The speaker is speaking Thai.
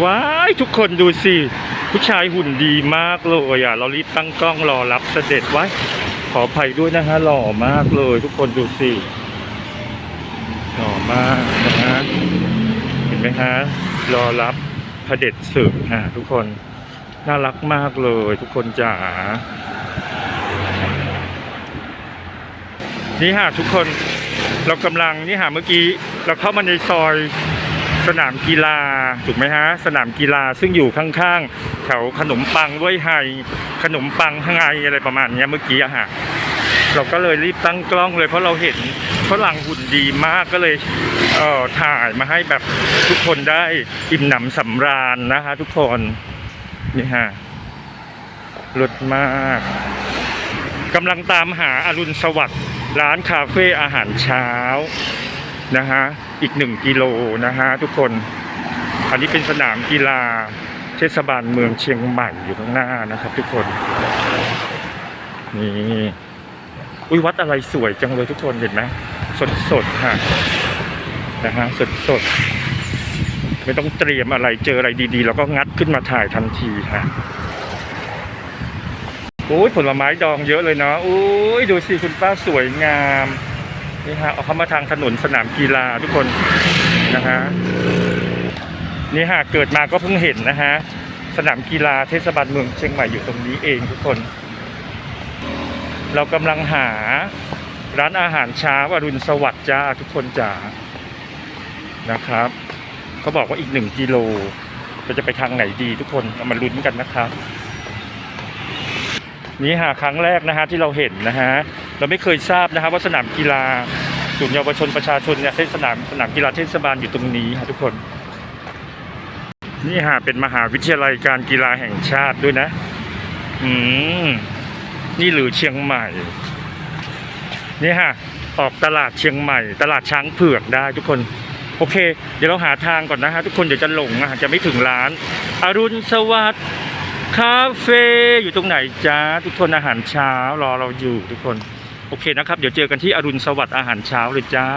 ว้ายทุกคนดูสิ ผู้ชายหุ่นดีมากเลยอะ เรารีบตั้งกล้องรอรับเสด็จไว้ ขออภัยด้วยนะฮะหล่อมากเลย ทุกคนดูสิหล่อมากนะฮะเห็นไหมฮะรอรับพระเด็จศึกฮะทุกคนน่ารักมากเลย ทุกคนจ๋านี่ฮะทุกคนเรากำลังนี่ฮะเมื่อกี้ เราเข้ามาในซอย สนามกีฬาถูกไหมฮะสนามกีฬาซึ่งอยู่ข้างๆแถวขนมปังเว้ยไฮขนมปังไฮอะไรประมาณนี้เมื่อกี้อะฮะเราก็เลยรีบตั้งกล้องเลยเพราะเราเห็นฝรั่งหุ่นดีมากก็เลยเอ่อถ่ายมาให้แบบทุกคนได้อิ่มหนำสำราญนะฮะทุกคนนี่ฮะรสมากกำลังตามหาอรุณสวัสดิ์ร้านคาเฟ่อาหารเช้า นะฮะอีกหนึ่งกิโลนะฮะทุกคน อันนี้เป็นสนามกีฬาเทศบาลเมืองเชียงใหม่อยู่ข้างหน้านะครับ ทุกคนนี่อุ้ยวัดอะไรสวยจังเลยทุกคนเห็นไหมสดสดค่ะนะฮะสดสดไม่ต้องเตรียมอะไรเจออะไรดีๆ แล้วก็งัดขึ้นมาถ่ายทันทีค่ะโอ้ยผลไม้ดองเยอะเลยเนาะโอ้ยดูสิคุณป้าสวยงาม นี่ฮะเอาเข้ามาทางถนนสนามกีฬาทุกคนนะฮะนี่ฮะเกิดมาก็เพิ่งเห็นนะฮะสนามกีฬาเทศบาลเมืองเชียงใหม่อยู่ตรงนี้เองทุกคน เรากำลังหาร้านอาหารเช้าอรุณสวัสดิ์จ้าทุกคนจ๋านะครับเขาบอกว่าอีกหนึ่งกิโลเราจะไปทางไหนดีทุกคนเอามาลุ้นกันนะครับนี่ฮะครั้งแรกนะฮะที่เราเห็นนะฮะ เราไม่เคยทราบนะฮะว่าสนามกีฬาศูนย์เยาวชนประชาชนเนี่ยเทศสนามสนามกีฬาเทศบาลอยู่ตรงนี้ฮะทุกคน นี่ฮะเป็นมหาวิทยาลัยการกีฬาแห่งชาติด้วยนะ อืมนี่หรือเชียงใหม่ นี่ฮะออกตลาดเชียงใหม่ ตลาดช้างเผือกได้ทุกคนโอเค เดี๋ยวเราหาทางก่อนนะฮะทุกคนเดี๋ยวจะหลงอะจะไม่ถึงร้าน อรุณสวัสดิ์คาเฟ่อยู่ตรงไหนจ้าทุกคนอาหารเช้ารอเราอยู่ทุกคน โอเคนะครับ เดี๋ยวเจอกันที่อรุณสวัสดิ์อาหารเช้าเลยจ้า